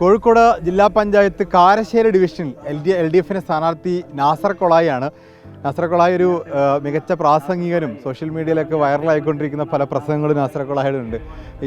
കോഴിക്കോട് ജില്ലാ പഞ്ചായത്ത് കാരശ്ശേരി ഡിവിഷനിൽ L D L D എഫിന്റെ സ്ഥാനാർത്ഥി നാസർ കൊളായിയാണ്. നാസർ കൊളായി ഒരു മികച്ച പ്രാസംഗികനും സോഷ്യൽ മീഡിയയിലൊക്കെ വൈറലായിക്കൊണ്ടിരിക്കുന്ന പല പ്രസംഗങ്ങളും നാസർ കൊളായിയുടെ ഉണ്ട്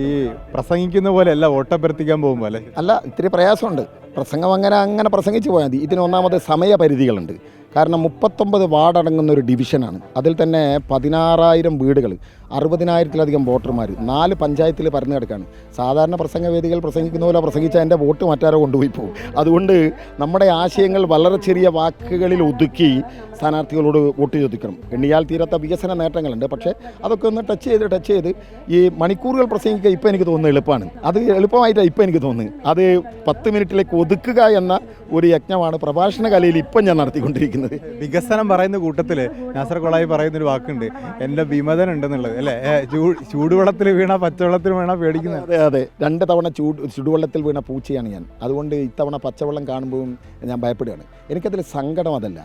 ഈ പ്രസംഗിക്കുന്ന പോലെ പോലെയല്ല വോട്ടഭ്യർത്ഥിക്കാൻ പോകുമ്പോൾ അല്ലേ? അല്ല ഇത്തിരി പ്രയാസമുണ്ട്. പ്രസംഗം അങ്ങനെ അങ്ങനെ പ്രസംഗിച്ച് പോയാൽ മതി. ഇതിന് ഒന്നാമത് സമയപരിധികളുണ്ട്. കാരണം മുപ്പത്തൊമ്പത് വാർഡ് അടങ്ങുന്ന ഒരു ഡിവിഷനാണ്. അതിൽ തന്നെ പതിനാറായിരം വീടുകൾ അറുപതിനായിരത്തിലധികം വോട്ടർമാർ നാല് പഞ്ചായത്തിൽ പരന്നു കിടക്കാണ്. സാധാരണ പ്രസംഗവേദികൾ പ്രസംഗിക്കുന്ന പോലെ പ്രസംഗിച്ച എന്റെ വോട്ട് മറ്റാരോ കൊണ്ടുപോയി പോകും. അതുകൊണ്ട് നമ്മുടെ ആശയങ്ങൾ വളരെ ചെറിയ വാക്കുകളിൽ ഒതുക്കി സ്ഥാനാർത്ഥികളോട് വോട്ട് ചോദിക്കണം. എണ്ണിയാൽ തീരാത്ത വികസന നേട്ടങ്ങളുണ്ട്. പക്ഷേ അതൊക്കെ ഒന്ന് ടച്ച് ചെയ്ത് ടച്ച് ചെയ്ത് ഈ മണിക്കൂറുകൾ പ്രസംഗിക്കുക ഇപ്പോൾ എനിക്ക് തോന്നുന്നത് എളുപ്പമാണ്. അത് എളുപ്പമായിട്ടാണ് ഇപ്പോൾ എനിക്ക് തോന്നുന്നത്. അത് പത്ത് മിനിറ്റിലേക്ക് ഒതുക്കുക എന്ന ഒരു യജ്ഞമാണ് പ്രഭാഷണ കലയിൽ ഇപ്പം ഞാൻ നടത്തിക്കൊണ്ടിരിക്കുന്നത്. വികസനം പറയുന്ന കൂട്ടത്തിൽ നാസർ കൊളായി പറയുന്ന ഒരു വാക്കുണ്ട്. എന്റെ വിമതൻ ഉണ്ടെന്നുള്ളത്. അല്ലേ? ചൂടുവെള്ളത്തിൽ വീണ പച്ചവെള്ളത്തിൽ വീണ പേടിക്കുന്നത് അതെ അതെ. രണ്ട് തവണ ചൂട് ചുടുവെള്ളത്തിൽ വീണ പൂച്ചയാണ് ഞാൻ. അതുകൊണ്ട് ഇത്തവണ പച്ചവെള്ളം കാണുമ്പോഴും ഞാൻ ഭയപ്പെടുകയാണ്. എനിക്കതിൽ സങ്കടം അതല്ല.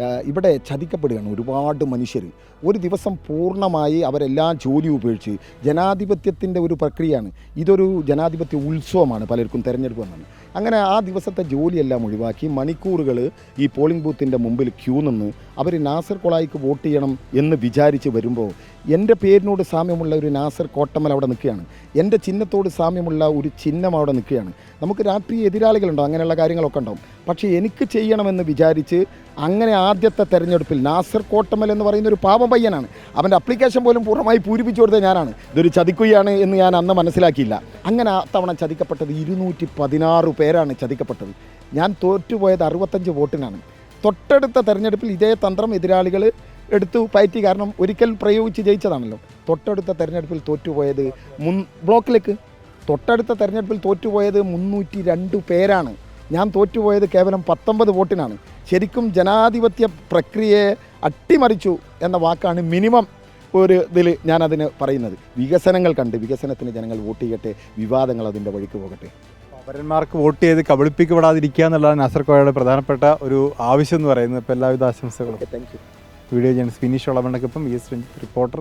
ഇവിടെ ചതിക്കപ്പെടുകയാണ് ഒരുപാട് മനുഷ്യർ. ഒരു ദിവസം പൂർണമായി അവരെല്ലാം ജോലി ഉപേക്ഷിച്ച് ജനാധിപത്യത്തിന്റെ ഒരു പ്രക്രിയയാണ്. ഇതൊരു ജനാധിപത്യ ഉത്സവമാണ് പലർക്കും തിരഞ്ഞെടുപ്പ് എന്നാണ് അങ്ങനെ ആ ദിവസത്തെ ജോലിയെല്ലാം ഒഴിവാക്കി മണിക്കൂറുകൾ ഈ പോളിംഗ് ബൂത്തിന്റെ മുമ്പിൽ ക്യൂ നിന്ന് അവർ നാസർ കൊളായിക്ക് വോട്ട് ചെയ്യണം എന്ന് വിചാരിച്ച് വരുമ്പോൾ എന്റെ പേരിനോട് സാമ്യമുള്ള ഒരു നാസർ കോട്ടമൽ അവിടെ നിൽക്കുകയാണ്. എന്റെ ചിഹ്നത്തോട് സാമ്യമുള്ള ഒരു ചിഹ്നം അവിടെ നിൽക്കുകയാണ്. നമുക്ക് രാഷ്ട്രീയ എതിരാളികളുണ്ടോ? അങ്ങനെയുള്ള കാര്യങ്ങളൊക്കെ ഉണ്ടാവും. പക്ഷേ എനിക്ക് ചെയ്യണമെന്ന് വിചാരിച്ച് അങ്ങനെ ആദ്യത്തെ തെരഞ്ഞെടുപ്പിൽ നാസർ കോട്ടമൽ എന്ന് പറയുന്ന ഒരു പാവം പയ്യനാണ് അവന്റെ അപ്ലിക്കേഷൻ പോലും പൂർണമായി പൂരിപ്പിച്ചു കൊടുത്തത് ഞാനാണ്. ഇതൊരു ചതിക്കുകയാണ് എന്ന് ഞാൻ അന്ന് മനസ്സിലാക്കിയില്ല. അങ്ങനെ ആ തവണ ചതിക്കപ്പെട്ടത് ഇരുന്നൂറ്റി പതിനാറ് പേരാണ് ചതിക്കപ്പെട്ടത്. ഞാൻ തോറ്റുപോയത് അറുപത്തഞ്ച് വോട്ടിനാണ്. തൊട്ടടുത്ത തെരഞ്ഞെടുപ്പിൽ ഇതേ തന്ത്രം എതിരാളികൾ എടുത്തു പയറ്റി. കാരണം ഒരിക്കൽ പ്രയോഗിച്ച് ജയിച്ചതാണല്ലോ. തൊട്ടടുത്ത തെരഞ്ഞെടുപ്പിൽ തോറ്റുപോയത് മുൻ ബ്ലോക്കിലേക്ക്. തൊട്ടടുത്ത തെരഞ്ഞെടുപ്പിൽ തോറ്റുപോയത് മുന്നൂറ്റി രണ്ട് പേരാണ്. ഞാൻ തോറ്റുപോയത് കേവലം പത്തൊമ്പത് വോട്ടിനാണ്. ശരിക്കും ജനാധിപത്യ പ്രക്രിയയെ അട്ടിമറിച്ചു എന്ന വാക്കാണ് മിനിമം ഒരു ഇതിൽ ഞാനതിന് പറയുന്നത്. വികസനങ്ങൾ കണ്ട് വികസനത്തിന് ജനങ്ങൾ വോട്ട് ചെയ്യട്ടെ വിവാദങ്ങൾ അതിന്റെ വഴിക്ക് പോകട്ടെ. പൗരന്മാർക്ക് വോട്ട് ചെയ്ത് കബളിപ്പിക്കപ്പെടാതിരിക്കുക എന്നുള്ളതാണ് നാസർ പ്രധാനപ്പെട്ട ഒരു ആവശ്യം എന്ന് പറയുന്നത്. ഇപ്പോൾ എല്ലാവിധ ആശംസകളും. താങ്ക് യു വീഡിയോ ജേണലിസ്റ്റ് ഫിനിഷ് ഉള്ളവണ്ണക്കൊപ്പം. V S Ranjith reporter